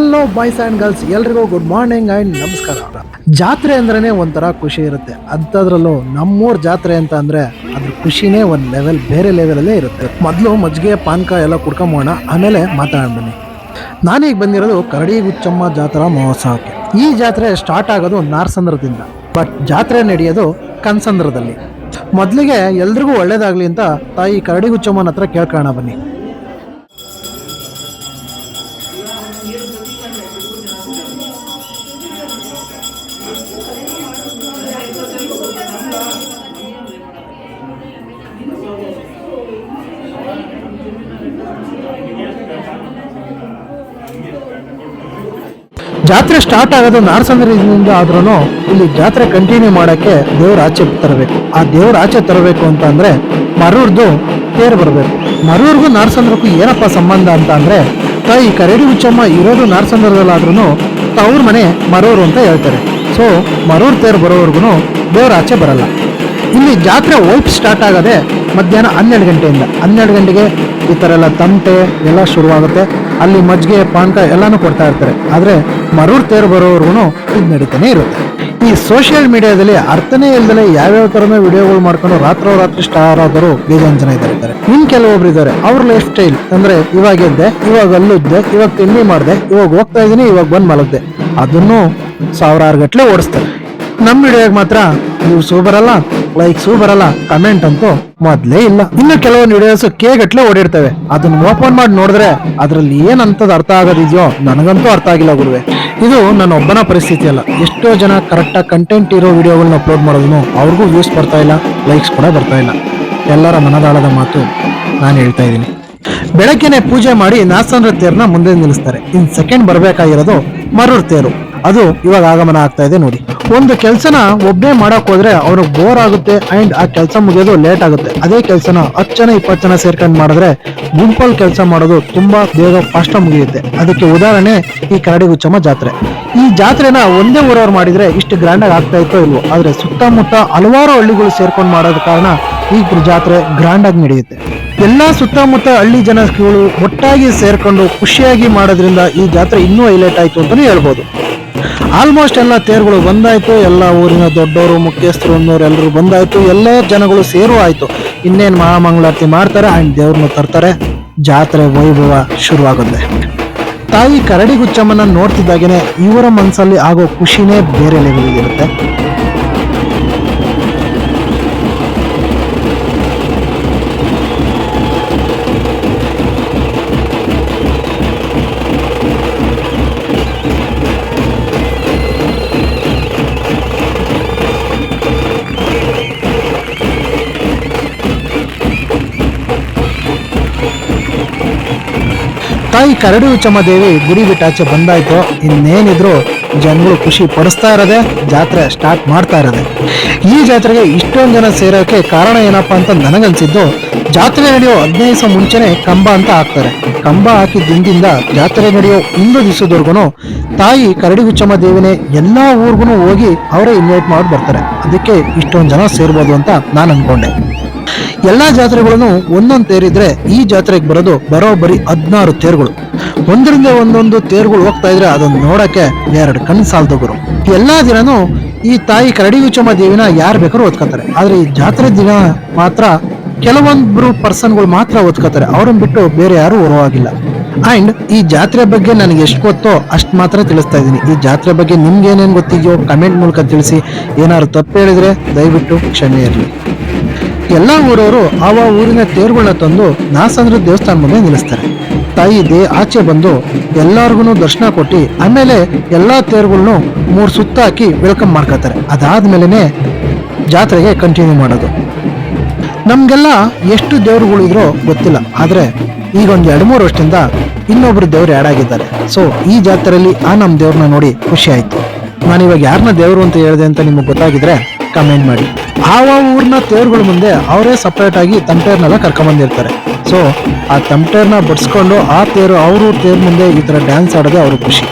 Hello boys and girls ಎಲ್ರಿಗೂ good morning and ನಮಸ್ಕಾರ. ಜಾತ್ರೆ ಅಂದ್ರೇ ಒಂಥರ ಖುಷಿ ಇರುತ್ತೆ. ಅಂಥದ್ರಲ್ಲೂ ನಮ್ಮೂರ್ ಜಾತ್ರೆ ಅಂತ ಅಂದರೆ ಅದ್ರ ಖುಷಿನೇ ಒಂದು ಲೆವೆಲ್ ಬೇರೆ ಲೆವೆಲಲ್ಲೇ ಇರುತ್ತೆ. ಮೊದಲು ಮಜ್ಜಿಗೆ, ಪಾನಕ ಎಲ್ಲ ಕುಡ್ಕೊಂಬೋಣ ಆಮೇಲೆ ಮಾತಾಡೋಣ ಬನ್ನಿ. ನಾನೀಗ ಬಂದಿರೋದು ಕರಡಿ ಗುಚ್ಚಮ್ಮ ಜಾತ್ರಾ ಮಹೋತ್ಸವಕ್ಕೆ. ಈ ಜಾತ್ರೆ ಸ್ಟಾರ್ಟ್ ಆಗೋದು ನಾರ್ಸಂದ್ರದಿಂದ. ಬಟ್ ಜಾತ್ರೆ ನಡೆಯೋದು ಕನ್ಸಂದ್ರದಲ್ಲಿ. ಮೊದಲಿಗೆ ಎಲ್ರಿಗೂ ಒಳ್ಳೇದಾಗ್ಲಿ ಅಂತ ತಾಯಿ ಕರಡಿ ಗುಚ್ಚಮ್ಮನ ಹತ್ರ ಕೇಳ್ಕೋಣ ಬನ್ನಿ. ಜಾತ್ರೆ ಸ್ಟಾರ್ಟ್ ಆಗೋದು ನಾರ್ಸಂದ್ರದಿಂದ ಆದ್ರೂ ಇಲ್ಲಿ ಜಾತ್ರೆ ಕಂಟಿನ್ಯೂ ಮಾಡೋಕ್ಕೆ ದೇವ್ರ ಆಚೆ ತರಬೇಕು. ಆ ದೇವ್ರ ಆಚೆ ತರಬೇಕು ಅಂತ ಅಂದರೆ ಮರೂರ್ದು ತೇರು ಬರಬೇಕು. ಮರೂರ್ಗೂ ನಾರ್ಸಂದ್ರಕ್ಕೂ ಏನಪ್ಪ ಸಂಬಂಧ ಅಂತ ಅಂದ್ರೆ ತಾಯಿ ಕರಡಿ ಹುಚ್ಚಮ್ಮ ಇರೋದು ನಾರ್ಸಂದ್ರದಲ್ಲಾದ್ರೂ ತವ್ರ ಮನೆ ಮರೋರು ಅಂತ ಹೇಳ್ತಾರೆ. ಸೊ ಮರೂರ್ ತೇರು ಬರೋವರೆಗೂ ದೇವ್ರ ಆಚೆ ಬರಲ್ಲ. ಇಲ್ಲಿ ಜಾತ್ರೆ ವೈಪ್ ಸ್ಟಾರ್ಟ್ ಆಗದೆ ಮಧ್ಯಾಹ್ನ ಹನ್ನೆರಡು ಗಂಟೆಯಿಂದ. ಹನ್ನೆರಡು ಗಂಟೆಗೆ ಈ ಥರ ಎಲ್ಲ ತಮಟೆ ಎಲ್ಲ ಶುರುವಾಗುತ್ತೆ. ಅಲ್ಲಿ ಮಜ್ಜಿಗೆ, ಪಾನಕ ಎಲ್ಲಾನು ಕೊಡ್ತಾ ಇರ್ತಾರೆ. ಆದರೆ ಮರೂರ್ ತೇರು ಬರೋವರೆಗೂ ಇದು ನಡೀತಾನೆ ಇರುತ್ತೆ. ಈ ಸೋಷಿಯಲ್ ಮೀಡಿಯಾದಲ್ಲಿ ಅರ್ಥನೇ ಇಲ್ದಲೆ ಯಾವ್ಯಾವ ತರನೇ ವಿಡಿಯೋಗಳು ಮಾಡ್ಕೊಂಡು ರಾತ್ರೋ ರಾತ್ರಿ ಸ್ಟಾರ್ ಆದರೂ ಬೇಜಾನ್ ಜನ ಇದ್ದಾರೆ ಇನ್ ಕೆಲವೊಬ್ರು ಇದ್ದಾರೆ. ಅವ್ರ ಲೈಫ್ ಸ್ಟೈಲ್ ಅಂದ್ರೆ ಇವಾಗ ಎದ್ದೆ, ಇವಾಗ ಅಲ್ಲಿದ್ದೆ, ಇವಾಗ ತಿಂಡಿ ಮಾಡಿದೆ, ಇವಾಗ ಹೋಗ್ತಾ ಇದೀನಿ ಇವಾಗ ಬಂದ್ ಮಲಗ್ದೆ. ಅದನ್ನು ಸಾವಿರಾರು ಗಟ್ಲೆ ಓಡಿಸ್ತಾರೆ. ನಮ್ಮ ವಿಡಿಯೋಗೆ ಮಾತ್ರ ವ್ಯೂಸು ಬರಲ್ಲ ಲೈಕ್ಸು ಬರಲ್ಲ. ಕಮೆಂಟ್ ಅಂತೂ ಮೊದ್ಲೇ ಇಲ್ಲ. ಇನ್ನು ಕೆಲವೊಂದು ವಿಡಿಯೋಸ್ ಕೆ ಗಟ್ಲೆ ಓಡಿರ್ತವೆ. ಅದನ್ನ ಓಪನ್ ಮಾಡಿ ನೋಡಿದ್ರೆ ಅದ್ರಲ್ಲಿ ಏನಂತದ್ ಅರ್ಥ ಆಗೋದಿದೆಯೋ ನನಗಂತೂ ಅರ್ಥ ಆಗಿಲ್ಲ ಗುರುವೆ. ಇದು ನನ್ನ ಒಬ್ಬನ ಪರಿಸ್ಥಿತಿ ಅಲ್ಲ. ಎಷ್ಟೋ ಜನ ಕರೆಕ್ಟಾಗಿ ಕಂಟೆಂಟ್ ಇರೋ ವಿಡಿಯೋಗಳನ್ನ ಅಪ್ಲೋಡ್ ಮಾಡೋದನ್ನು ಅವ್ರಿಗೂ ವ್ಯೂಸ್ ಬರ್ತಾ ಇಲ್ಲ ಲೈಕ್ಸ್ ಕೂಡ ಬರ್ತಾ ಇಲ್ಲ. ಎಲ್ಲರ ಮನದಾಳದ ಮಾತು ನಾನು ಹೇಳ್ತಾ ಇದ್ದೀನಿ. ಬೆಳಗ್ಗೆನೆ ಪೂಜೆ ಮಾಡಿ ನಾಸಂದ್ರ ತೇರನ್ನ ಮುಂದೆ ನಿಲ್ಲಿಸ್ತಾರೆ. ಇನ್ ಸೆಕೆಂಡ್ ಬರಬೇಕಾಗಿರೋದು ಮರು ತೇರು. ಅದು ಇವಾಗ ಆಗಮನ ಆಗ್ತಾ ಇದೆ ನೋಡಿ. ಒಂದು ಕೆಲಸನ ಒಬ್ಬನೇ ಮಾಡಕ್ ಹೋದ್ರೆ ಅವ್ರಿಗೆ ಬೋರ್ ಆಗುತ್ತೆ ಅಂಡ್ ಆ ಕೆಲಸ ಮುಗಿಯೋದು ಲೇಟ್ ಆಗುತ್ತೆ. ಅದೇ ಕೆಲಸನ ಹತ್ತು ಜನ ಇಪ್ಪತ್ತು ಜನ ಸೇರ್ಕೊಂಡು ಮಾಡಿದ್ರೆ ಗುಂಪಲ್ಲಿ ಕೆಲಸ ಮಾಡೋದು ತುಂಬಾ ಬೇಗ ಫಾಸ್ಟ್ ಮುಗಿಯುತ್ತೆ. ಅದಕ್ಕೆ ಉದಾಹರಣೆ ಈ ಕರಡಿ ಗುಚ್ಚಮ್ಮ ಜಾತ್ರೆ. ಈ ಜಾತ್ರೆನ ಒಂದೇ ಊರವ್ರು ಮಾಡಿದ್ರೆ ಇಷ್ಟು ಗ್ರ್ಯಾಂಡ್ ಆಗಿ ಆಗ್ತಾ ಇತ್ತೋ ಇಲ್ವೋ? ಆದ್ರೆ ಸುತ್ತಮುತ್ತ ಹಲವಾರು ಹಳ್ಳಿಗಳು ಸೇರ್ಕೊಂಡು ಮಾಡೋದ ಕಾರಣ ಈ ಜಾತ್ರೆ ಗ್ರ್ಯಾಂಡ್ ಆಗಿ ನಡೆಯುತ್ತೆ. ಎಲ್ಲಾ ಸುತ್ತಮುತ್ತ ಹಳ್ಳಿ ಜನಗಳು ಒಟ್ಟಾಗಿ ಸೇರ್ಕೊಂಡು ಖುಷಿಯಾಗಿ ಮಾಡೋದ್ರಿಂದ ಈ ಜಾತ್ರೆ ಇನ್ನೂ ಹೈಲೈಟ್ ಆಯ್ತು ಅಂತಾನೆ ಹೇಳ್ಬೋದು. ಆಲ್ಮೋಸ್ಟ್ ಎಲ್ಲ ತೇರುಗಳು ಬಂದಾಯ್ತು, ಎಲ್ಲ ಊರಿನ ದೊಡ್ಡವರು, ಮುಖ್ಯಸ್ಥರು ಅನ್ನೋರು ಎಲ್ಲರೂ ಬಂದಾಯ್ತು, ಎಲ್ಲ ಜನಗಳು ಸೇರು ಆಯ್ತು. ಇನ್ನೇನು ಮಹಾಮಂಗಳಾರತಿ ಮಾಡ್ತಾರೆ ಆ್ಯಂಡ್ ದೇವ್ರನ್ನ ತರ್ತಾರೆ. ಜಾತ್ರೆ ವೈಭವ ಶುರುವಾಗುತ್ತೆ. ತಾಯಿ ಕರಡಿ ಗುಚ್ಚಮ್ಮನ ನೋಡ್ತಿದ್ದಾಗೇನೆ ಇವರ ಮನಸ್ಸಲ್ಲಿ ಆಗೋ ಖುಷಿನೇ ಬೇರೆ ಲೆವೆಲ್ ಇರುತ್ತೆ. ಕರಡಿ ಉಚ್ಚಮ್ಮ ದೇವಿ ಗುಡಿ ಬಿಟ್ಟಾಚೆ ಬಂದಾಯ್ತು. ಇನ್ನೇನಿದ್ರು ಜನಗಳು ಖುಷಿ ಪಡಿಸ್ತಾ ಇರೋದೆ, ಜಾತ್ರೆ ಸ್ಟಾರ್ಟ್ ಮಾಡ್ತಾ ಇರೋದೆ. ಈ ಜಾತ್ರೆಗೆ ಇಷ್ಟೊಂದು ಜನ ಸೇರೋಕೆ ಕಾರಣ ಏನಪ್ಪಾ ಅಂತ ನನಗನ್ಸಿದ್ದು, ಜಾತ್ರೆ ನಡೆಯೋ ಹದಿನೈದು ದಿವಸ ಮುಂಚೆನೆ ಕಂಬ ಅಂತ ಹಾಕ್ತಾರೆ. ಕಂಬ ಹಾಕಿದ ದಿನದಿಂದ ಜಾತ್ರೆ ನಡೆಯೋ ಒಂದು ದಿವಸದವರೆಗೂ ತಾಯಿ ಕರಡಿ ಗುಚ್ಚಮ್ಮ ದೇವಿನೇ ಎಲ್ಲಾ ಊರ್ಗು ಹೋಗಿ ಅವರೇ ಇನ್ವೈಟ್ ಮಾಡಿ ಬರ್ತಾರೆ ಅದಕ್ಕೆ ಇಷ್ಟೊಂದು ಜನ ಸೇರ್ಬೋದು ಅಂತ ನಾನು ಅನ್ಕೊಂಡೆ. ಎಲ್ಲಾ ಜಾತ್ರೆಗಳನ್ನು ಒಂದೊಂದು ತೇರಿದ್ರೆ ಈ ಜಾತ್ರೆಗೆ ಬರೋದು ಬರೋಬ್ಬರಿ ಹದಿನಾರು ತೇರುಗಳು. ಒಂದರಿಂದ ಒಂದೊಂದು ತೇರುಗಳು ಹೋಗ್ತಾ ಇದ್ರೆ ಅದನ್ನ ನೋಡಕ್ಕೆ ಎರಡು ಕಣ್ಣು ಸಾಲದು ಗುರು. ಎಲ್ಲಾ ದಿನನೂ ಈ ತಾಯಿ ಕರಡಿ ಉಚ್ಚಮ್ಮ ದೇವಿನ ಯಾರು ಬೇಕಾದ್ರೂ ಓದ್ಕೋತಾರೆ ಆದ್ರೆ ಈ ಜಾತ್ರೆ ದಿನ ಮಾತ್ರ ಕೆಲವೊಂದ್ರು ಪರ್ಸನ್ಗಳು ಮಾತ್ರ ಓದ್ಕೋತಾರೆ ಅವ್ರನ್ನ ಬಿಟ್ಟು ಬೇರೆ ಯಾರು ಓರವಾಗಿಲ್ಲ ಅಂಡ್ ಈ ಜಾತ್ರೆ ಬಗ್ಗೆ ನನಗೆ ಎಷ್ಟು ಗೊತ್ತೋ ಅಷ್ಟು ಮಾತ್ರ ತಿಳಿಸ್ತಾ ಇದ್ದೀನಿ. ಈ ಜಾತ್ರೆ ಬಗ್ಗೆ ನಿಮ್ಗೆ ಏನೇನು ಗೊತ್ತಿದೆಯೋ ಕಮೆಂಟ್ ಮೂಲಕ ತಿಳಿಸಿ. ಏನಾದ್ರು ತಪ್ಪು ಹೇಳಿದ್ರೆ ದಯವಿಟ್ಟು ಕ್ಷಮೆ ಇರಲಿ. ಎಲ್ಲಾ ಊರವರು ಆವ ಊರಿನ ತೇರುಗಳನ್ನ ತಂದು ನಾಸಂದ್ರ ದೇವಸ್ಥಾನ ಮುಂದೆ ನಿಲ್ಲಿಸ್ತಾರೆ. ತಾಯಿ ದೇ ಆಚೆ ಬಂದು ಎಲ್ಲಾರ್ಗು ದರ್ಶನ ಕೊಟ್ಟು ಆಮೇಲೆ ಎಲ್ಲಾ ತೇರುಗಳನ್ನು ಮೂರು ಸುತ್ತ ಹಾಕಿ ವೆಲ್ಕಮ್ ಮಾಡ್ಕೊತಾರೆ ಅದಾದ್ಮೇಲೆನೆ ಜಾತ್ರೆಗೆ ಕಂಟಿನ್ಯೂ ಮಾಡೋದು. ನಮಗೆಲ್ಲ ಎಷ್ಟು ದೇವ್ರುಗಳು ಇದ್ರೋ ಗೊತ್ತಿಲ್ಲ. ಆದ್ರೆ ಈಗ ಒಂದು ಎರಡು ಮೂರು ವರ್ಷದಿಂದ ಇನ್ನೊಬ್ರು ದೇವ್ರು ಆ್ಯಡ್ ಆಗಿದ್ದಾರೆ. ಸೊ ಈ ಜಾತ್ರೆಯಲ್ಲಿ ಆ ನಮ್ಮ ದೇವ್ರನ್ನ ನೋಡಿ ಖುಷಿ ಆಯ್ತು. ನಾನು ಇವಾಗ ಯಾರನ್ನ ದೇವರು ಅಂತ ಹೇಳಿದೆ ಅಂತ ನಿಮಗೆ ಗೊತ್ತಾಗಿದ್ರೆ ಕಮೆಂಟ್ ಮಾಡಿ. ಆವ ಊರಿನ ತೇರುಗಳ ಮುಂದೆ ಅವರೇ ಸಪ್ರೇಟ್ ಆಗಿ ತಮಟೇರ್ನೆಲ್ಲ ಕರ್ಕೊಂಬಂದಿರ್ತಾರೆ. ಸೊ ಆ ತಮಟೇರ್ನ ಬಡ್ಸ್ಕೊಂಡು ಆ ತೇರು ಅವರು ಊರ್ ತೇರ್ ಮುಂದೆ ಈ ಥರ ಡ್ಯಾನ್ಸ್ ಆಡೋದೇ ಅವ್ರ ಖುಷಿ.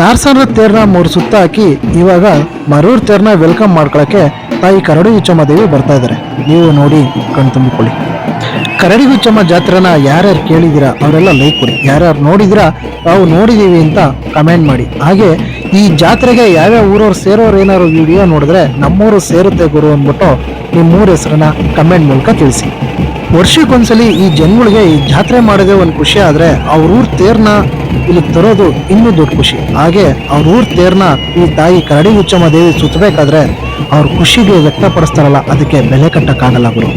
ನಾರ್ಸನ ತೇರ್ನ ಮೂರು ಸುತ್ತ ಹಾಕಿ ಇವಾಗ ಮರೂರ್ ತೇರ್ನ ವೆಲ್ಕಮ್ ಮಾಡ್ಕೊಳಕ್ಕೆ ತಾಯಿ ಕರಡಿ ಉಚ್ಚಮ್ಮ ದೇವಿ ಬರ್ತಾ ಇದ್ದಾರೆ ನೀವು ನೋಡಿ ಕಣ್ ತುಂಬಿಕೊಳ್ಳಿ. ಕರಡಿ ಗುಚ್ಚಮ್ಮ ಜಾತ್ರೆನ ಯಾರ್ಯಾರು ಕೇಳಿದಿರಾ ಅವರೆಲ್ಲ ಲೈಕ್ ಕೊಡಿ. ಯಾರ್ಯಾರು ನೋಡಿದಿರಾ ನಾವು ನೋಡಿದ್ದೀವಿ ಅಂತ ಕಮೆಂಟ್ ಮಾಡಿ. ಹಾಗೆ ಈ ಜಾತ್ರೆಗೆ ಯಾವ್ಯಾವ ಊರವ್ರು ಸೇರೋರು ಏನಾದ್ರು ವಿಡಿಯೋ ನೋಡಿದ್ರೆ ನಮ್ಮೂರು ಸೇರುತ್ತೆ ಗುರು ಅಂದ್ಬಿಟ್ಟು ನಿಮ್ಮೂರ ಹೆಸರನ್ನ ಕಮೆಂಟ್ ಮೂಲಕ ತಿಳಿಸಿ. ವರ್ಷಕ್ಕೊಂದ್ಸಲಿ ಈ ಜನಗಳಿಗೆ ಈ ಜಾತ್ರೆ ಮಾಡೋದೇ ಒಂದು ಖುಷಿ ಆದ್ರೆ ಅವ್ರ ಊರ್ ತೇರ್ನ ಇಲ್ಲಿ ತರೋದು ಇನ್ನೂ ದೊಡ್ಡ ಖುಷಿ. ಹಾಗೆ ಅವ್ರ ಊರ್ ತೇರ್ನ ಈ ತಾಯಿ ಕರಡಿ ಉಚ್ಚಮ್ಮ ದೇವಿ ಸುತ್ತಬೇಕಾದ್ರೆ ಅವ್ರ ಖುಷಿಗೆ ವ್ಯಕ್ತಪಡಿಸ್ತಾರಲ್ಲ, ಅದಕ್ಕೆ ಬೆಲೆ ಕಟ್ಟಕ್ಕಾಗಲ್ಲ ಗುರು.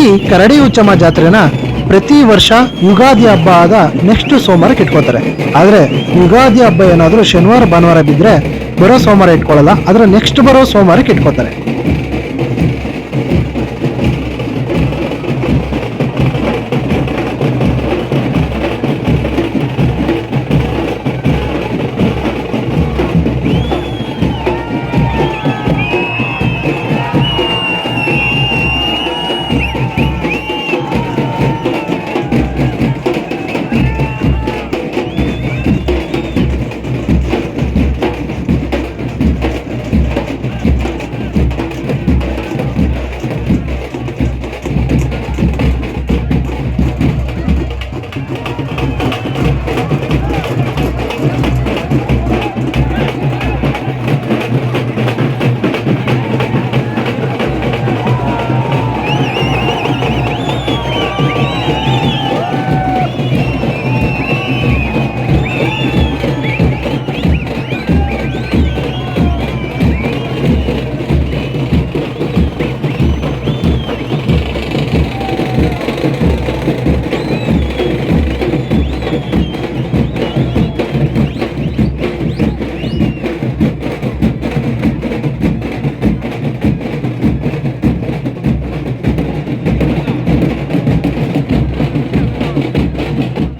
ಈ ಕರಡಿ ಉಚ್ಚಮ್ಮ ಜಾತ್ರೆನ ಪ್ರತಿ ವರ್ಷ ಯುಗಾದಿ ಹಬ್ಬ ಆದ ನೆಕ್ಸ್ಟ್ ಸೋಮವಾರಕ್ಕೆ ಇಟ್ಕೋತಾರೆ ಆದ್ರೆ ಯುಗಾದಿ ಹಬ್ಬ ಏನಾದರೂ ಶನಿವಾರ, ಭಾನುವಾರ ಬಿದ್ರೆ ಬರೋ ಸೋಮವಾರ ಇಟ್ಕೊಳ್ಳಲ್ಲ ಆದ್ರೆ ನೆಕ್ಸ್ಟ್ ಬರೋ ಸೋಮವಾರಕ್ಕೆ ಇಟ್ಕೋತಾರೆ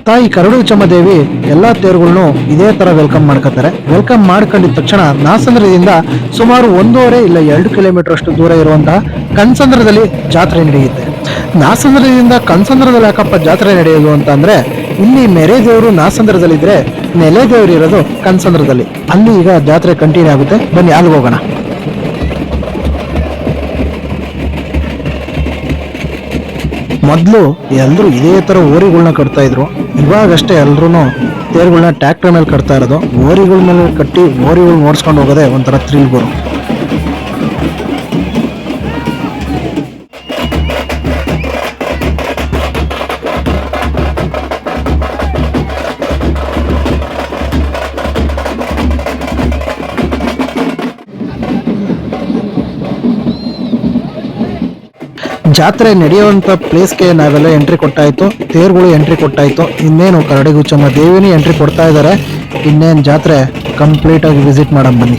ತಾಯಿ ಕರಡು ದೇವಿ ಎಲ್ಲಾ ತೇರುಗಳನ್ನು ಇದೇ ತರ ವೆಲ್ಕಮ್ ಮಾಡ್ಕೋತಾರೆ. ವೆಲ್ಕಮ್ ಮಾಡ್ಕೊಂಡಿದ ತಕ್ಷಣ ನಾಸಂದ್ರದಿಂದ ಸುಮಾರು ಒಂದೂವರೆ ಇಲ್ಲ ಎರಡು ಕಿಲೋಮೀಟರ್ ಅಷ್ಟು ದೂರ ಇರುವಂತಹ ಕನ್ಸಂದ್ರದಲ್ಲಿ ಜಾತ್ರೆ ನಡೆಯುತ್ತೆ. ನಾಸಂದ್ರದಿಂದ ಕನ್ಸಂದ್ರದಲ್ಲಿ ಯಾಕಪ್ಪ ಜಾತ್ರೆ ನಡೆಯೋದು ಅಂತ ಅಂದ್ರೆ ಇಲ್ಲಿ ಮೆರೆ ದೇವರು ನಾಸಂದ್ರದಲ್ಲಿದ್ರೆ ನೆಲೆ ದೇವರು ಇರೋದು ಕನ್ಸಂದ್ರದಲ್ಲಿ. ಅಲ್ಲಿ ಈಗ ಜಾತ್ರೆ ಕಂಟಿನ್ಯೂ ಆಗುತ್ತೆ. ಬನ್ನಿ ಅಲ್ಲಿ ಹೋಗೋಣ. ಮೊದಲು ಎಲ್ಲರೂ ಇದೇ ಥರ ಓರಿಗಳನ್ನ ಕಟ್ತಾ ಇದ್ರು. ಇವಾಗಷ್ಟೇ ಎಲ್ಲರೂ ತೇರುಗಳನ್ನ ಟ್ಯಾಕ್ಟರ್ ಮೇಲೆ ಕಟ್ತಾ ಇರೋದು ಓರಿಗಳ ಮೇಲೆ ಕಟ್ಟಿ ಓರಿಗಳು ನೋಡ್ಸ್ಕೊಂಡು ಹೋಗೋದೇ ಒಂಥರ ಥ್ರಿಲ್ ಗುರು. ಜಾತ್ರೆ ನಡೆಯುವಂತ ಪ್ಲೇಸ್ಗೆ ನಾವೆಲ್ಲ ಎಂಟ್ರಿ ಕೊಟ್ಟಾಯಿತು. ತೇರುಗಳು ಎಂಟ್ರಿ ಕೊಟ್ಟಾಯ್ತು. ಇನ್ನೇನು ಕರಡಿಗುಚ್ಚಮ್ಮ ದೇವಿನಿ ಎಂಟ್ರಿ ಕೊಡ್ತಾ ಇದ್ದಾರೆ. ಇನ್ನೇನು ಜಾತ್ರೆ ಕಂಪ್ಲೀಟ್ ಆಗಿ ವಿಸಿಟ್ ಮಾಡೋಣ ಬನ್ನಿ.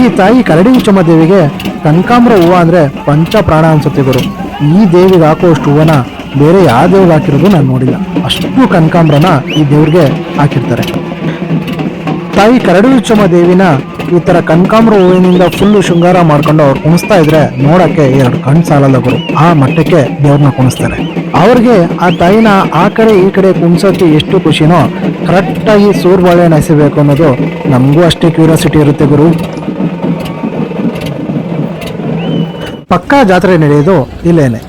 ಈ ತಾಯಿ ಕರಡಿಗುಚ್ಚಮ್ಮ ದೇವಿಗೆ ಕನಕಾಂಬ್ರ ಹೂವು ಅಂದ್ರೆ ಪಂಚ ಪ್ರಾಣ ಅನ್ಸುತ್ತೆ ಗುರು. ಈ ದೇವಿಗೆ ಹಾಕುವಷ್ಟು ಹೂವನ ಬೇರೆ ಯಾವ ದೇವ್ರಿಗೆ ಹಾಕಿರೋದು ನಾನು ನೋಡಿಲ್ಲ. ಅಷ್ಟು ಕನಕಾಂಬ್ರನ ಈ ದೇವ್ರಿಗೆ ಹಾಕಿರ್ತಾರೆ. ತಾಯಿ ಕರಡಿಗುಚ್ಚಮ್ಮ ದೇವಿನ ಈ ತರ ಕನಕಾಂಬ್ರ ಹೂವಿನಿಂದ ಫುಲ್ಲು ಶೃಂಗಾರ ಮಾಡ್ಕೊಂಡು ಅವ್ರು ಕುಣಿಸ್ತಾ ಇದ್ರೆ ನೋಡಕ್ಕೆ ಎರಡು ಕಣ್ ಸಾಲಲ್ಲ ಗುರು. ಆ ಮಟ್ಟಕ್ಕೆ ದೇವ್ರನ್ನ ಕುಣಿಸ್ತಾರೆ. ಅವ್ರಿಗೆ ಆ ತಾಯಿನ ಆ ಕಡೆ ಈ ಕಡೆ ಕುಣಿಸೋಕೆ ಎಷ್ಟು ಖುಷಿನೋ ಕರೆಕ್ಟಾಗಿ ಸೂರ್ ಬಾಳೆಹಣ್ಣು ಎಸಿಬೇಕು ಅನ್ನೋದು ನಮಗೂ ಅಷ್ಟೇ ಕ್ಯೂರಿಯಾಸಿಟಿ ಇರುತ್ತೆ ಗುರು. ಪಕ್ಕಾ ಜಾತ್ರೆ ನಡೆಯೋದು ಇಲ್ಲೇನೆ.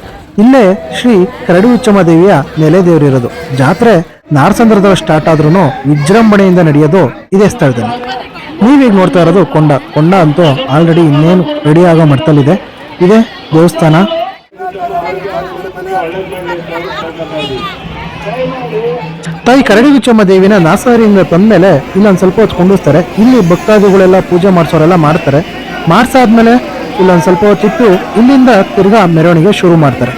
ಇಲ್ಲೇ ಶ್ರೀ ಕರಡಿ ಉಚ್ಚಮ್ಮ ದೇವಿಯ ನೆಲೆ ದೇವರಿರೋದು ಜಾತ್ರೆ ನಾರಸಂದ್ರದಲ್ಲಿ ಸ್ಟಾರ್ಟ್ ಆದ್ರೂ ವಿಜೃಂಭಣೆಯಿಂದ ನಡೆಯೋದು ಇದೇ ಸ್ಥಳದಲ್ಲಿ. ನೀವೀಗ ನೋಡ್ತಾ ಇರೋದು? ಕೊಂಡ. ಕೊಂಡ ಅಂತೂ ಆಲ್ರೆಡಿ ಇನ್ನೇನು ರೆಡಿ ಆಗೋ ಮಟ್ಟದಲ್ಲಿದೆ. ಇದೆ ದೇವಸ್ಥಾನ. ತಾಯಿ ಕರಡಿ ಉಚ್ಚಮ್ಮ ದೇವಿನ ನಾಸಾರಿಯಿಂದ ತಂದ್ಮೇಲೆ ಇಲ್ಲೊಂದು ಸ್ವಲ್ಪ ಹೊತ್ತು ಕುಂಡಿಸ್ತಾರೆ ಇಲ್ಲಿ ಭಕ್ತಾದಿಗಳೆಲ್ಲ ಪೂಜೆ ಮಾಡಿಸೋರೆಲ್ಲ ಮಾಡ್ತಾರೆ. ಮಾಡಿಸಾದ್ಮೇಲೆ ಇಲ್ಲೊಂದು ಸ್ವಲ್ಪ ಹೊತ್ತಿಟ್ಟು ಇಲ್ಲಿಂದ ತಿರ್ಗಾ ಮೆರವಣಿಗೆ ಶುರು ಮಾಡ್ತಾರೆ.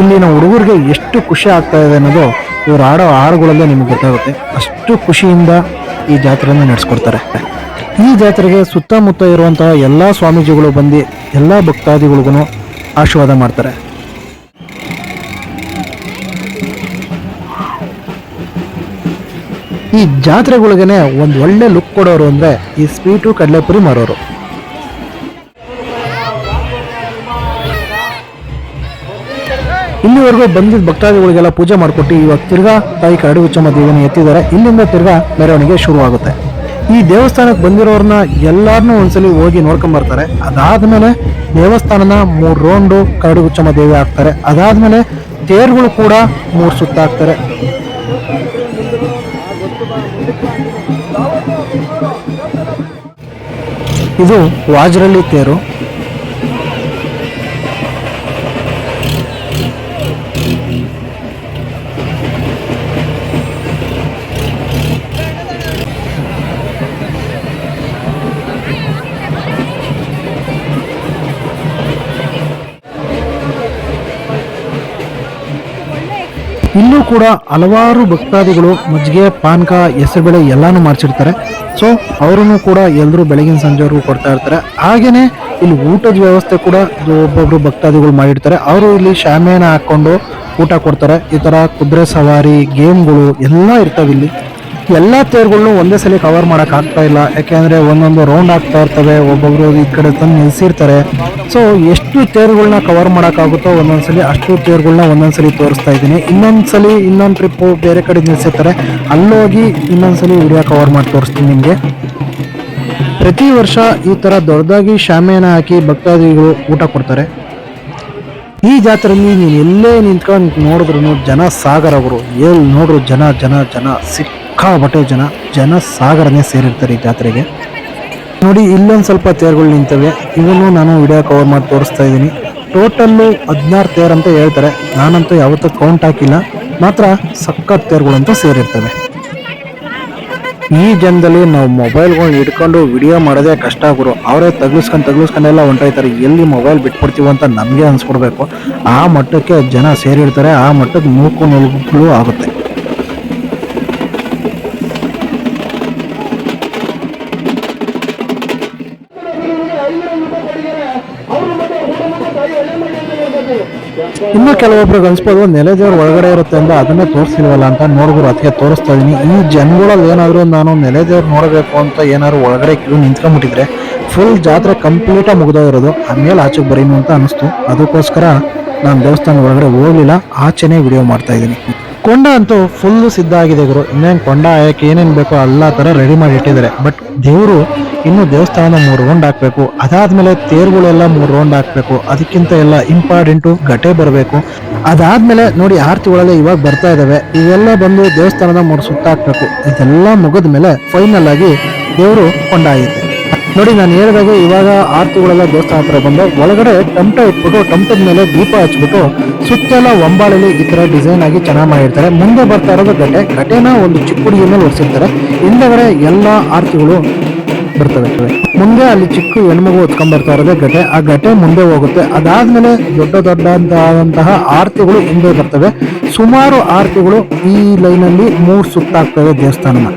ಇಲ್ಲಿನ ಹುಡುಗರಿಗೆ ಎಷ್ಟು ಖುಷಿ ಆಗ್ತಾ ಇದೆ ಅನ್ನೋದು ಇವರು ಆಡೋ ಹಾಡುಗಳಲ್ಲೇ ನಿಮ್ಗೆ ಗೊತ್ತಾಗುತ್ತೆ. ಅಷ್ಟು ಖುಷಿಯಿಂದ ಈ ಜಾತ್ರೆಯನ್ನು ನಡೆಸ್ಕೊಡ್ತಾರೆ. ಈ ಜಾತ್ರೆಗೆ ಸುತ್ತಮುತ್ತ ಇರುವಂತಹ ಎಲ್ಲ ಸ್ವಾಮೀಜಿಗಳು ಬಂದು ಎಲ್ಲ ಭಕ್ತಾದಿಗಳಿಗೂ ಆಶೀರ್ವಾದ ಮಾಡ್ತಾರೆ. ಈ ಜಾತ್ರೆಗಳಿಗೆ ಒಂದು ಒಳ್ಳೆ ಲುಕ್ ಕೊಡೋರು ಅಂದರೆ ಈ ಸ್ವೀಟು ಕಡಲೆಪುರಿ ಮಾರೋರು. ಇಲ್ಲಿವರೆಗೂ ಬಂದಿದ್ದ ಭಕ್ತಾದಿಗಳಿಗೆಲ್ಲ ಪೂಜೆ ಮಾಡಿಕೊಟ್ಟು ಇವಾಗ ತಿರ್ಗಾ ತಾಯಿ ಕರಡಿ ಉಚ್ಚಮ್ಮ ದೇವಿನ ಎತ್ತಿದ್ದಾರೆ. ಇಲ್ಲಿಂದ ತಿರ್ಗಾ ಮೆರವಣಿಗೆ ಶುರುವಾಗುತ್ತೆ. ಈ ದೇವಸ್ಥಾನಕ್ಕೆ ಬಂದಿರೋರನ್ನ ಎಲ್ಲರನ್ನೂ ಒಂದ್ಸಲಿ ಹೋಗಿ ನೋಡ್ಕೊಂಡ್ ಬರ್ತಾರೆ. ಅದಾದ್ಮೇಲೆ ದೇವಸ್ಥಾನನ ಮೂರು ರೌಂಡು ಕರಡಿ ಉಚ್ಚಮ್ಮ ದೇವಿ ಹಾಕ್ತಾರೆ. ಅದಾದ್ಮೇಲೆ ತೇರುಗಳು ಕೂಡ ಮೂರು ಸುತ್ತ ಹಾಕ್ತಾರೆ. ಇದು ವಾಜ್ರಳ್ಳಿ ತೇರು. ಇಲ್ಲೂ ಕೂಡ ಹಲವಾರು ಭಕ್ತಾದಿಗಳು ಮಜ್ಜಿಗೆ, ಪಾನಕ, ಹೆಸರುಬೇಳೆ ಎಲ್ಲಾನು ಮಾರ್ಚಿರ್ತಾರೆ ಸೊ ಅವರನ್ನು ಕೂಡ ಎಲ್ಲರೂ ಬೆಳಗಿನ ಸಂಜೆವರೆಗೂ ಕೊಡ್ತಾ ಇರ್ತಾರೆ. ಹಾಗೇನೆ ಇಲ್ಲಿ ಊಟದ ವ್ಯವಸ್ಥೆ ಕೂಡ ಒಬ್ಬೊಬ್ರು ಭಕ್ತಾದಿಗಳು ಮಾಡಿರ್ತಾರೆ. ಅವರು ಇಲ್ಲಿ ಶಾಮಿಯಾನ ಹಾಕೊಂಡು ಊಟ ಕೊಡ್ತಾರೆ. ಈ ತರ ಕುದುರೆ ಸವಾರಿ, ಗೇಮ್ಗಳು ಎಲ್ಲ ಇರ್ತವೆ ಇಲ್ಲಿ ಎಲ್ಲ ಪ್ಲೇಯರ್ಗಳನ್ನು ಒಂದೇ ಸಲ ಕವರ್ ಮಾಡೋಕ್ಕಾಗ್ತಾ ಇಲ್ಲ. ಯಾಕೆಂದರೆ ಒಂದೊಂದು ರೌಂಡ್ ಆಗ್ತಾ ಇರ್ತವೆ, ಒಬ್ಬೊಬ್ರು ಈ ಕಡೆ ತಂದು ನಿಲ್ಲಿಸಿರ್ತಾರೆ ಸೊ ಎಷ್ಟು ತೇರುಗಳನ್ನ ಕವರ್ ಮಾಡೋಕ್ಕಾಗುತ್ತೋ ಒಂದೊಂದ್ಸಲಿ ಅಷ್ಟು ತೇರುಗಳನ್ನ ಸಲ ತೋರಿಸ್ತಾ ಇದ್ದೀನಿ. ಇನ್ನೊಂದು ಸಲ ಇನ್ನೊಂದು ಟ್ರಿಪ್ಪು ಬೇರೆ ಕಡೆ ನಿಲ್ಸಿರ್ತಾರೆ. ಅಲ್ಲೋಗಿ ಇನ್ನೊಂದು ಸಲ ವಿಡಿಯೋ ಕವರ್ ಮಾಡಿ ತೋರಿಸ್ತೀನಿ ನಿಮಗೆ. ಪ್ರತಿ ವರ್ಷ ಈ ಥರ ದೊಡ್ಡದಾಗಿ ಶಾಮಿಯಾನ ಹಾಕಿ ಭಕ್ತಾದಿಗಳು ಊಟ ಕೊಡ್ತಾರೆ. ಈ ಜಾತ್ರೆಯಲ್ಲಿ ನೀನು ಎಲ್ಲೇ ನಿಂತ್ಕೊಂಡು ನೋಡಿದ್ರು ಜನ ಸಾಗರ ಅವರು ಎಲ್ಲಿ ನೋಡ್ರು ಜನ ಜನ ಜನ ಸಿಕ್ಕಾಬಟ್ಟೆ ಜನ ಜನ ಸಾಗರನೇ ಸೇರಿರ್ತಾರೆ ಈ ಜಾತ್ರೆಗೆ. ನೋಡಿ, ಇಲ್ಲೊಂದು ಸ್ವಲ್ಪ ತೇರುಗಳು ನಿಂತವೆ. ಇವನು ನಾನು ವಿಡಿಯೋ ಕವರ್ ಮಾಡಿ ತೋರಿಸ್ತಾ ಇದ್ದೀನಿ. ಟೋಟಲ್ಲು ಹದಿನಾರು ತೇರ್ ಅಂತ ಹೇಳ್ತಾರೆ. ನಾನಂತೂ ಯಾವತ್ತೂ ಕೌಂಟ್ ಹಾಕಿಲ್ಲ. ಮಾತ್ರ ಸಖತ್ ತೇರುಗಳಂತ ಸೇರಿರ್ತವೆ. ಈ ಜನದಲ್ಲಿ ನಾವು ಮೊಬೈಲ್ಗಳನ್ನ ಹಿಡ್ಕೊಂಡು ವಿಡಿಯೋ ಮಾಡೋದೇ ಕಷ್ಟ ಗುರು. ಅವರೇ ತಗ್ಲಿಸ್ಕೊಂಡು ತಗ್ಲಿಸ್ಕೊಂಡೆಲ್ಲ ಹೊಂಟಾಯ್ತಾರೆ. ಎಲ್ಲಿ ಮೊಬೈಲ್ ಬಿಟ್ಬಿಡ್ತೀವಿ ಅಂತ ನಮಗೆ ಅನ್ಸ್ಕೊಡ್ಬೇಕು ಆ ಮಟ್ಟಕ್ಕೆ ಜನ ಸೇರಿರ್ತಾರೆ. ಆ ಮಟ್ಟಕ್ಕೆ ಮೂಕು ನುಗ್ಗಳು ಆಗುತ್ತೆ. ಇನ್ನು ಕೆಲವೊಬ್ರಿಗೆ ಅನ್ಸ್ಬೋದು ನೆಲೆದೇವ್ರ ಒಳಗಡೆ ಇರುತ್ತೆ ಅಂತ ಅದನ್ನೇ ತೋರಿಸಿಲ್ವಲ್ಲ ಅಂತ ನೋಡ್ಬೋದು, ಅದಕ್ಕೆ ತೋರಿಸ್ತಾ ಇದೀನಿ. ಈ ಜನಗಳಲ್ಲಿ ಏನಾದರೂ ನಾನು ನೆಲೆದೇವ್ರು ನೋಡಬೇಕು ಅಂತ ಏನಾದ್ರು ಒಳಗಡೆ ಕ್ಯೂ ನಿಂತ್ಕೊಂಡ್ಬಿಟ್ಟಿದ್ರೆ ಫುಲ್ ಜಾತ್ರೆ ಕಂಪ್ಲೀಟಾಗಿ ಮುಗ್ದೋಗಿರೋದು ಆಮೇಲೆ ಆಚೆಗೆ ಬರೀನು ಅಂತ ಅನಿಸ್ತು ಅದಕ್ಕೋಸ್ಕರ ನಾನು ದೇವಸ್ಥಾನ ಒಳಗಡೆ ಹೋಗಲಿಲ್ಲ. ಆಚೆನೇ ವಿಡಿಯೋ ಮಾಡ್ತಾ ಇದ್ದೀನಿ ಕೊಂಡ ಅಂತೂ ಫುಲ್ ಸಿದ್ಧ ಆಗಿದೆ ಗುರು. ಇನ್ನೇನು ಕೊಂಡ ಆಯಕ್ಕೆ ಏನೇನು ಬೇಕೋ ಎಲ್ಲ ಥರ ರೆಡಿ ಮಾಡಿ ಇಟ್ಟಿದ್ದಾರೆ. ಬಟ್ ದೇವರು ಇನ್ನು ದೇವಸ್ಥಾನ ಮೂರು ರೌಂಡ್ ಹಾಕ್ಬೇಕು. ಅದಾದ್ಮೇಲೆ ತೇರುಗಳೆಲ್ಲ ಮೂರು ರೌಂಡ್ ಹಾಕ್ಬೇಕು. ಅದಕ್ಕಿಂತ ಎಲ್ಲ ಇಂಪಾರ್ಟೆಂಟು ಘಟೆ ಬರಬೇಕು. ಅದಾದ್ಮೇಲೆ ನೋಡಿ ಆರತಿಗಳೆಲ್ಲ ಇವಾಗ ಬರ್ತಾ ಇದ್ದಾವೆ ಇವೆಲ್ಲ ಬಂದು ದೇವಸ್ಥಾನದ ಮೂರು ಸುತ್ತ ಹಾಕಬೇಕು. ಇದೆಲ್ಲ ಮುಗಿದ ಮೇಲೆ ಫೈನಲ್ ಆಗಿ ದೇವರು ಕೊಂಡ ಆಗಿದೆ ನೋಡಿ, ನಾನು ಹೇಳಿದಾಗ ಇವಾಗ ಆರ್ತಿಗಳೆಲ್ಲ ದೇವಸ್ಥಾನ ಹತ್ರ ಬಂದು ಒಳಗಡೆ ಟಮಟ ಇಟ್ಬಿಟ್ಟು ಟಮಟದ ಮೇಲೆ ದೀಪ ಹಚ್ಬಿಟ್ಟು ಸುತ್ತೆಲ್ಲ ಒಂಬಾಳಲ್ಲಿ ಈ ತರ ಡಿಸೈನ್ ಆಗಿ ಚೆನ್ನಾಗಿ ಮಾಡಿರ್ತಾರೆ. ಮುಂದೆ ಬರ್ತಾ ಇರೋದು ಗಟೆ ಗಟೆನ ಒಂದು ಚಿಕ್ಕ ಮೇಲೆ ಒರೆಸಿರ್ತಾರೆ. ಹಿಂದೆಗಡೆ ಎಲ್ಲ ಆರ್ತಿಗಳು ಬರ್ತವೆ. ಮುಂದೆ ಅಲ್ಲಿ ಚಿಕ್ಕ ಹೆಣ್ಮಗು ಹೊತ್ಕೊಂಡ್ ಬರ್ತಾ ಇರೋದೇ ಆ ಗಟ್ಟೆ ಮುಂದೆ ಹೋಗುತ್ತೆ. ಅದಾದ್ಮೇಲೆ ದೊಡ್ಡ ದೊಡ್ಡದಂತಹ ಆರ್ತಿಗಳು ಹಿಂದೆ ಬರ್ತವೆ. ಸುಮಾರು ಆರ್ತಿಗಳು ಈ ಲೈನಲ್ಲಿ ಮೂರು ಸುತ್ತಾಗ್ತವೆ ದೇವಸ್ಥಾನನ.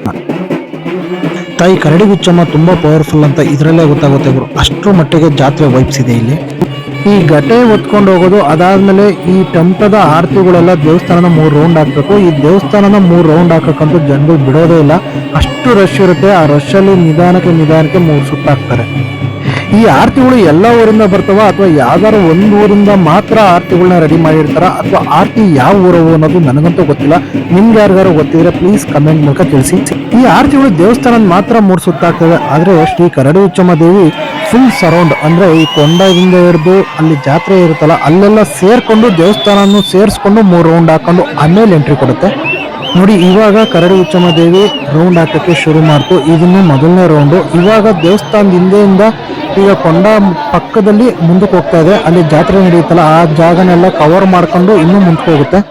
ತಾಯಿ ಕರಡಿ ಗುಚ್ಚಮ್ಮ ತುಂಬಾ ಪವರ್ಫುಲ್ ಅಂತ ಇದರಲ್ಲೇ ಗೊತ್ತಾಗುತ್ತೆ ಗುರು. ಅಷ್ಟರ ಮಟ್ಟಿಗೆ ಜಾತ್ರೆ ವೈಬ್ಸ್ ಇದೆ ಇಲ್ಲಿ. ಈ ಗಟೆ ಹೊತ್ಕೊಂಡು ಹೋಗೋದು ಅದಾದ್ಮೇಲೆ ಈ ಟೆಂಪದ ಆರತಿಗಳೆಲ್ಲ ದೇವಸ್ಥಾನನ ಮೂರು ರೌಂಡ್ ಹಾಕ್ಬೇಕು. ಈ ದೇವಸ್ಥಾನನ ಮೂರು ರೌಂಡ್ ಹಾಕಕ್ಕಂತೂ ಜನಗಳು ಬಿಡೋದೇ ಇಲ್ಲ. ಅಷ್ಟು ರಶ್ ಇರುತ್ತೆ. ಆ ರಶ್ ಅಲ್ಲಿ ನಿಧಾನಕ್ಕೆ ನಿಧಾನಕ್ಕೆ ಮೂರು ಸುತ್ತಾಕ್ತಾರೆ ಈ ಆರತಿಗಳು ಎಲ್ಲ ಊರಿಂದ ಬರ್ತವ ಅಥವಾ ಯಾವ್ದಾರು ಒಂದು ಊರಿಂದ ಮಾತ್ರ ಆರತಿಗಳನ್ನ ರೆಡಿ ಮಾಡಿರ್ತಾರ? ಅಥವಾ ಆರತಿ ಯಾವ ಊರವು ಅನ್ನೋದು ನನಗಂತೂ ಗೊತ್ತಿಲ್ಲ. ನಿಮ್ಗೆ ಯಾರಿಗಾರು ಗೊತ್ತಿದ್ರೆ ಪ್ಲೀಸ್ ಕಮೆಂಟ್ ಮೂಲಕ ತಿಳಿಸಿ. ಈ ಆರತಿಗಳು ದೇವಸ್ಥಾನ ಮಾತ್ರ ಮೂರು ಸುತ್ತಾಗ್ತವೆ ಆದ್ರೆ ಶ್ರೀ ಕರಡಿ ಉಚ್ಚಮ್ಮ ದೇವಿ ಫುಲ್ ಸರೌಂಡ್ ಅಂದ್ರೆ ಈ ಕೊಂಡದಿಂದ ಹಿಡಿದು ಅಲ್ಲಿ ಜಾತ್ರೆ ಇರುತ್ತಲ್ಲ, ಅಲ್ಲೆಲ್ಲ ಸೇರ್ಕೊಂಡು ದೇವಸ್ಥಾನವನ್ನು ಸೇರಿಸ್ಕೊಂಡು ಮೂರು ರೌಂಡ್ ಹಾಕೊಂಡು ಆಮೇಲೆ ಎಂಟ್ರಿ ಕೊಡುತ್ತೆ. ನೋಡಿ, ಇವಾಗ ಕರಡಿ ಉಚ್ಚಮ್ಮ ದೇವಿ ರೌಂಡ್ ಹಾಕಕ್ಕೆ ಶುರು ಮಾಡ್ತು. ಇದನ್ನು ಮೊದಲನೇ ರೌಂಡು ಇವಾಗ ದೇವಸ್ಥಾನದ ಹಿಂದೆಯಿಂದ ಈಗ ಕೊಂಡ ಪಕ್ಕದಲ್ಲಿ ಮುಂದಕ್ಕೆ ಹೋಗ್ತಾ ಇದೆ. ಅಲ್ಲಿ ಜಾತ್ರೆ ನಡೆಯುತ್ತಲ್ಲ, ಆ ಜಾಗನೆಲ್ಲ ಕವರ್ ಮಾಡ್ಕೊಂಡು ಇನ್ನೂ ಮುಂದಕ್ಕೆ ಹೋಗುತ್ತೆ.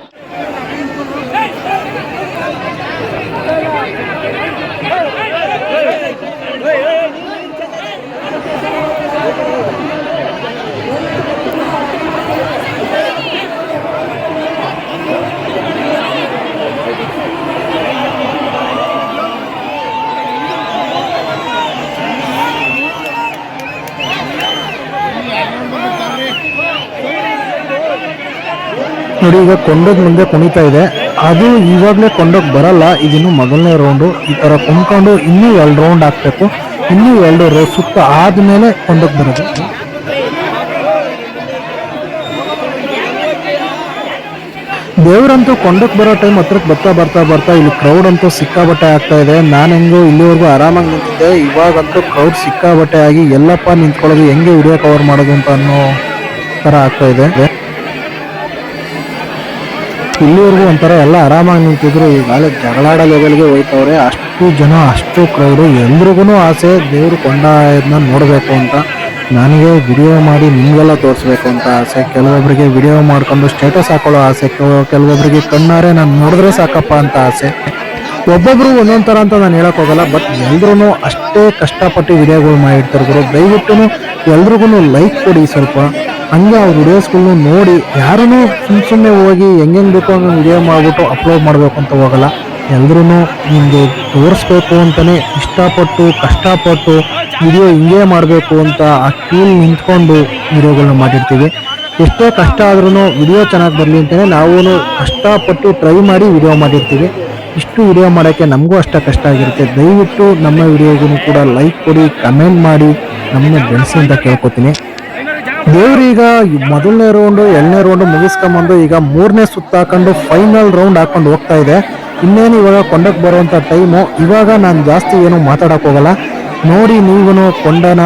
ನೋಡಿ, ಈಗ ಕೊಂಡೋಗ್ ಮುಂದೆ ಕುಣಿತಾ ಇದೆ. ಅದು ಇವಾಗಲೇ ಕೊಂಡೋಗ್ ಬರಲ್ಲ. ಇದಿನ್ನು ಮೊದಲನೇ ರೌಂಡು ಈ ತರ ಕುಂಕೊಂಡು ಇನ್ನೂ ಎರಡು ರೌಂಡ್ ಹಾಕ್ಬೇಕು. ಇನ್ನೂ ಎರಡು ರೌಂಡ್ ಸುತ್ತ ಆದ್ಮೇಲೆ ಕೊಂಡೋಗ್ ಬರೋದು. ದೇವ್ರಂತೂ ಕೊಂಡಕ್ ಬರೋ ಟೈಮ್ ಹತ್ರಕ್ಕೆ ಬರ್ತಾ ಬರ್ತಾ ಬರ್ತಾ ಇಲ್ಲಿ ಕ್ರೌಡ್ ಅಂತೂ ಸಿಕ್ಕಾಬಟ್ಟೆ ಆಗ್ತಾ ಇದೆ. ನಾನು ಹೆಂಗೋ ಇಲ್ಲಿವರೆಗೂ ಆರಾಮಾಗಿ ನಿಂತಿದ್ದೆ. ಇವಾಗಂತೂ ಕ್ರೌಡ್ ಸಿಕ್ಕಾಬಟ್ಟೆ ಆಗಿ ಎಲ್ಲಪ್ಪ ನಿಂತ್ಕೊಳ್ಳೋದು ಹೆಂಗೆ ವಿಡಿಯೋ ಕವರ್ ಮಾಡೋದು ಅಂತ ಅನ್ನೋ ತರ ಆಗ್ತಾ ಇದೆ. ಇಲ್ಲಿವರೆಗೂ ಒಂಥರ ಎಲ್ಲ ಆರಾಮಾಗಿ ನಿಂತಿದ್ರು. ಈಗಾಗಲೇ ಜಗಳಾಡ ಲೆವೆಲ್ಗೆ ಹೋಯ್ತವ್ರೆ. ಅಷ್ಟು ಜನ, ಅಷ್ಟು ಕ್ರೌಡು ಎಲ್ರಿಗೂ ಆಸೆ, ದೇವರು ಕೊಂಡಾಯದನ್ನ ನೋಡಬೇಕು ಅಂತ. ನನಗೆ ವಿಡಿಯೋ ಮಾಡಿ ನಿಮಗೆಲ್ಲ ತೋರಿಸ್ಬೇಕು ಅಂತ ಆಸೆ. ಕೆಲವೊಬ್ಬರಿಗೆ ವಿಡಿಯೋ ಮಾಡ್ಕೊಂಡು ಸ್ಟೇಟಸ್ ಹಾಕೊಳ್ಳೋ ಆಸೆ. ಕೆಲ- ಕೆಲವೊಬ್ಬರಿಗೆ ಕಣ್ಣಾರೆ, ನಾನು ನೋಡಿದ್ರೆ ಸಾಕಪ್ಪ ಅಂತ ಆಸೆ. ಒಬ್ಬೊಬ್ರು ಒಂದೊಂದ್ ಥರ ಅಂತ ನಾನು ಹೇಳಕ್ ಹೋಗಲ್ಲ ಬಟ್ ಎಲ್ರೂ ಅಷ್ಟೇ ಕಷ್ಟಪಟ್ಟು ವಿಡಿಯೋಗಳು ಮಾಡಿರ್ತಾರೆ ಗುರು ದಯವಿಟ್ಟು ಎಲ್ರಿಗೂ ಲೈಕ್ ಕೊಡಿ ಸ್ವಲ್ಪ. ಹಂಗೆ ಅವ್ರ ವಿಡಿಯೋಸ್ಗಳನ್ನ ನೋಡಿ ಯಾರೂ ಸುಮ್ ಸುಮ್ಮನೆ ಹೋಗಿ ಹೆಂಗೆಂಗ್ ಬೇಕೋ ಹಂಗೆ ವಿಡಿಯೋ ಮಾಡಿಬಿಟ್ಟು ಅಪ್ಲೋಡ್ ಮಾಡಬೇಕು ಅಂತ ಹೋಗಲ್ಲ. ಎಲ್ರೂ ನಿಮಗೆ ತೋರಿಸ್ಬೇಕು ಅಂತಲೇ ಇಷ್ಟಪಟ್ಟು, ಕಷ್ಟಪಟ್ಟು ವಿಡಿಯೋ ಹಿಂಗೆ ಮಾಡಬೇಕು ಅಂತ ಆ ಕೀಲ್ ನಿಂತ್ಕೊಂಡು ವಿಡಿಯೋಗಳನ್ನ ಮಾಡಿರ್ತೀವಿ. ಎಷ್ಟೇ ಕಷ್ಟ ಆದ್ರೂ ವಿಡಿಯೋ ಚೆನ್ನಾಗಿ ಬರಲಿ ಅಂತಲೇ ನಾವೂ ಕಷ್ಟಪಟ್ಟು ಟ್ರೈ ಮಾಡಿ ವಿಡಿಯೋ ಮಾಡಿರ್ತೀವಿ. ಇಷ್ಟು ವಿಡಿಯೋ ಮಾಡೋಕ್ಕೆ ನಮಗೂ ಅಷ್ಟೇ ಕಷ್ಟ ಆಗಿರುತ್ತೆ. ದಯವಿಟ್ಟು ನಮ್ಮ ವಿಡಿಯೋಗೂ ಕೂಡ ಲೈಕ್ ಕೊಡಿ ಕಮೆಂಟ್ ಮಾಡಿ, ನಮ್ಮನ್ನ ಬೆಳೆಸಿ ಅಂತ ಕೇಳ್ಕೊತೀನಿ. ದೇವ್ರೀಗ ಮೊದಲನೇ ರೌಂಡು ಎರಡನೇ ರೌಂಡು ಮುಗಿಸ್ಕೊಂಬಂದು ಈಗ ಮೂರನೇ ಸುತ್ತ ಹಾಕೊಂಡು ಫೈನಲ್ ರೌಂಡ್ ಹಾಕೊಂಡು ಹೋಗ್ತಾ ಇದೆ. ಇನ್ನೇನು ಇವಾಗ ಕೊಂಡಕ್ಕೆ ಬರುವಂಥ ಟೈಮು ಇವಾಗ ನಾನು ಜಾಸ್ತಿ ಏನು ಮಾತಾಡೋಕೆ ಹೋಗಲ್ಲ. ನೋಡಿ ನೀವೂ ಕೊಂಡನ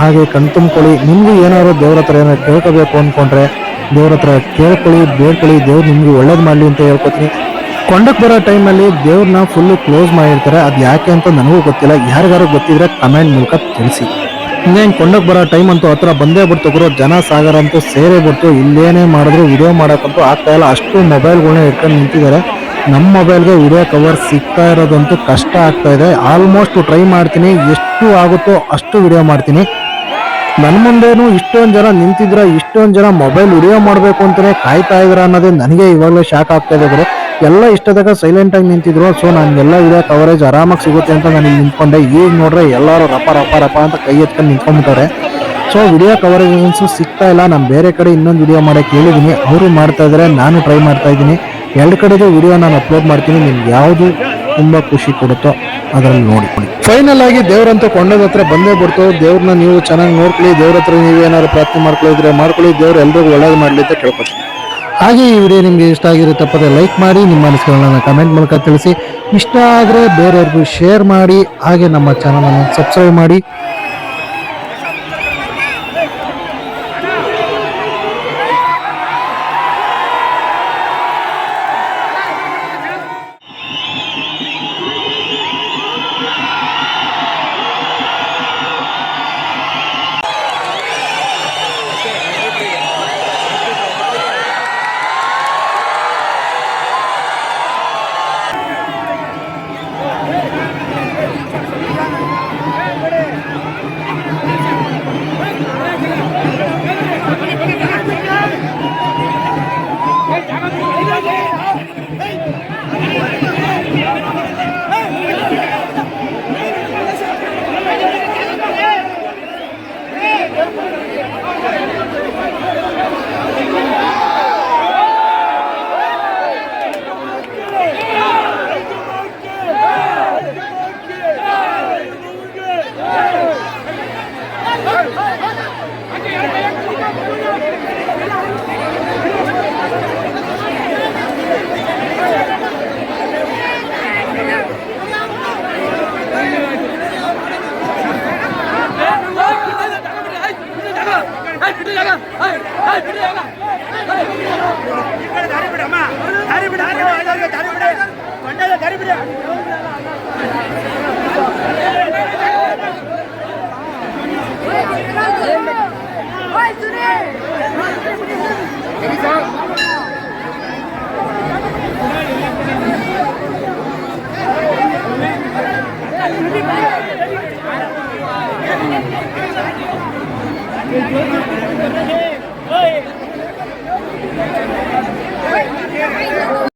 ಹಾಗೆ ಕಣ್ತುಂಬ್ಕೊಳ್ಳಿ ನಿಮಗೂ ಏನಾದ್ರು ದೇವ್ರ ಹತ್ರ ಏನಾದ್ರು ಕೇಳ್ಕೋಬೇಕು ಅಂದ್ಕೊಂಡ್ರೆ ದೇವ್ರ ಹತ್ರ ಕೇಳ್ಕೊಳ್ಳಿ, ಬೇಡ್ಕೊಳ್ಳಿ. ದೇವ್ರು ನಿಮಗೆ ಒಳ್ಳೇದು ಮಾಡಲಿ ಅಂತ ಹೇಳ್ಕೊತೀನಿ. ಕೊಂಡಕ್ಕೆ ಬರೋ ಟೈಮಲ್ಲಿ ದೇವ್ರನ್ನ ಫುಲ್ಲು ಕ್ಲೋಸ್ ಮಾಡಿರ್ತಾರೆ. ಅದು ಯಾಕೆ ಅಂತ ನನಗೂ ಗೊತ್ತಿಲ್ಲ. ಯಾರಿಗಾರು ಗೊತ್ತಿದ್ರೆ ಕಮೆಂಟ್ ಮೂಲಕ ತಿಳಿಸಿ. ಇನ್ನೇನು ಕೊಂಡಕ್ಕೆ ಬರೋ ಟೈಮ್ ಅಂತೂ ಹತ್ರ ಬಂದೇ ಬಿಡ್ತು ಜನ ಸಾಗರ ಅಂತೂ ಸೇರೇ ಬಿಡ್ತು. ಇಲ್ಲೇನೇ ಮಾಡಿದ್ರು ವಿಡಿಯೋ ಮಾಡೋಕ್ಕಂತೂ ಆಗ್ತಾ ಇಲ್ಲ. ಅಷ್ಟು ಮೊಬೈಲ್ಗಳನ್ನ ಇಟ್ಕೊಂಡು ನಿಂತಿದ್ದಾರೆ. ನಮ್ಮ ಮೊಬೈಲ್ಗೆ ವಿಡಿಯೋ ಕವರ್ ಸಿಗ್ತಾ ಇರೋದಂತೂ ಕಷ್ಟ ಆಗ್ತಾ ಇದೆ. ಆಲ್ಮೋಸ್ಟ್ ಟ್ರೈ ಮಾಡ್ತೀನಿ. ಎಷ್ಟು ಆಗುತ್ತೋ ಅಷ್ಟು ವಿಡಿಯೋ ಮಾಡ್ತೀನಿ. ನನ್ನ ಮುಂದೇನು ಇಷ್ಟೊಂದು ಜನ ನಿಂತಿದ್ರೆ, ಇಷ್ಟೊಂದು ಜನ ಮೊಬೈಲ್ ವಿಡಿಯೋ ಮಾಡಬೇಕು ಅಂತಲೇ ಕಾಯ್ತಾ ಇದ್ರ ಅನ್ನೋದೇ ನನಗೆ ಇವಾಗಲೇ ಶಾಕ್ ಆಗ್ತಾ ಇದೆ ಗುರು. ಎಲ್ಲ ಇಷ್ಟದಾಗ ಸೈಲೆಂಟ್ ಆಗಿ ನಿಂತಿದ್ರು. ಸೊ ನನಗೆಲ್ಲ ವಿಡಿಯೋ ಕವರೇಜ್ ಆರಾಮಾಗಿ ಸಿಗುತ್ತೆ ಅಂತ ನಾನು ಇಲ್ಲಿ ನಿಂತ್ಕೊಂಡೆ. ಈಗ ನೋಡ್ರೆ ಎಲ್ಲರೂ ರಪ ರಪ ರಪ ಅಂತ ಕೈ ಎತ್ಕೊಂಡು ನಿಂತ್ಕೊಂಡ್ಬಿಟ್ಟಾರೆ. ಸೊ ವಿಡಿಯೋ ಕವರೇಜ್ ಸಿಗ್ತಾ ಇಲ್ಲ. ನಾನು ಬೇರೆ ಕಡೆ ಇನ್ನೊಂದು ವಿಡಿಯೋ ಮಾಡೋಕೆ ಹೇಳಿದ್ದೀನಿ ಅವರು ಮಾಡ್ತಾ ಇದ್ದಾರೆ ನಾನು ಟ್ರೈ ಮಾಡ್ತಾ ಇದ್ದೀನಿ. ಎರಡು ಕಡೆದು ವಿಡಿಯೋ ನಾನು ಅಪ್ಲೋಡ್ ಮಾಡ್ತೀನಿ. ನಿಮ್ಗೆ ಯಾವುದು ತುಂಬ ಖುಷಿ ಕೊಡುತ್ತೋ ಅದರಲ್ಲಿ ನೋಡಿಕೊಳ್ಳಿ ಫೈನಲ್ ಆಗಿ ದೇವರಂತೂ ಕೊಂಡದ ಹತ್ರ ಬಂದೇ ಬಿಡ್ತು. ದೇವ್ರನ್ನ ನೀವು ಚೆನ್ನಾಗಿ ನೋಡ್ಕೊಳ್ಳಿ. ದೇವ್ರ ಹತ್ರ ನೀವು ಏನಾದ್ರು ಪ್ರಾರ್ಥನೆ ಮಾಡ್ಕೊಳ್ಳಿದ್ರೆ ಮಾಡ್ಕೊಳ್ಳಿ. ದೇವ್ರು ಎಲ್ರಿಗೂ ಒಳ್ಳೇದು ಮಾಡಲಿ ಅಂತ ಕೇಳ್ಕೊತೀನಿ. ಹಾಗೆ ಈ ವಿಡಿಯೋ ನಿಮಗೆ ಇಷ್ಟ ಆಗಿರೋ ತಪ್ಪದೆ ಲೈಕ್ ಮಾಡಿ, ನಿಮ್ಮ ಅನಿಸಿಕೆಗಳನ್ನ ಕಮೆಂಟ್ ಮೂಲಕ ತಿಳಿಸಿ. ಇಷ್ಟ ಆದರೆ ಬೇರೆಯವ್ರಿಗೂ ಶೇರ್ ಮಾಡಿ, ಹಾಗೆ ನಮ್ಮ ಚಾನಲನ್ನು ಸಬ್ಸ್ಕ್ರೈಬ್ ಮಾಡಿ.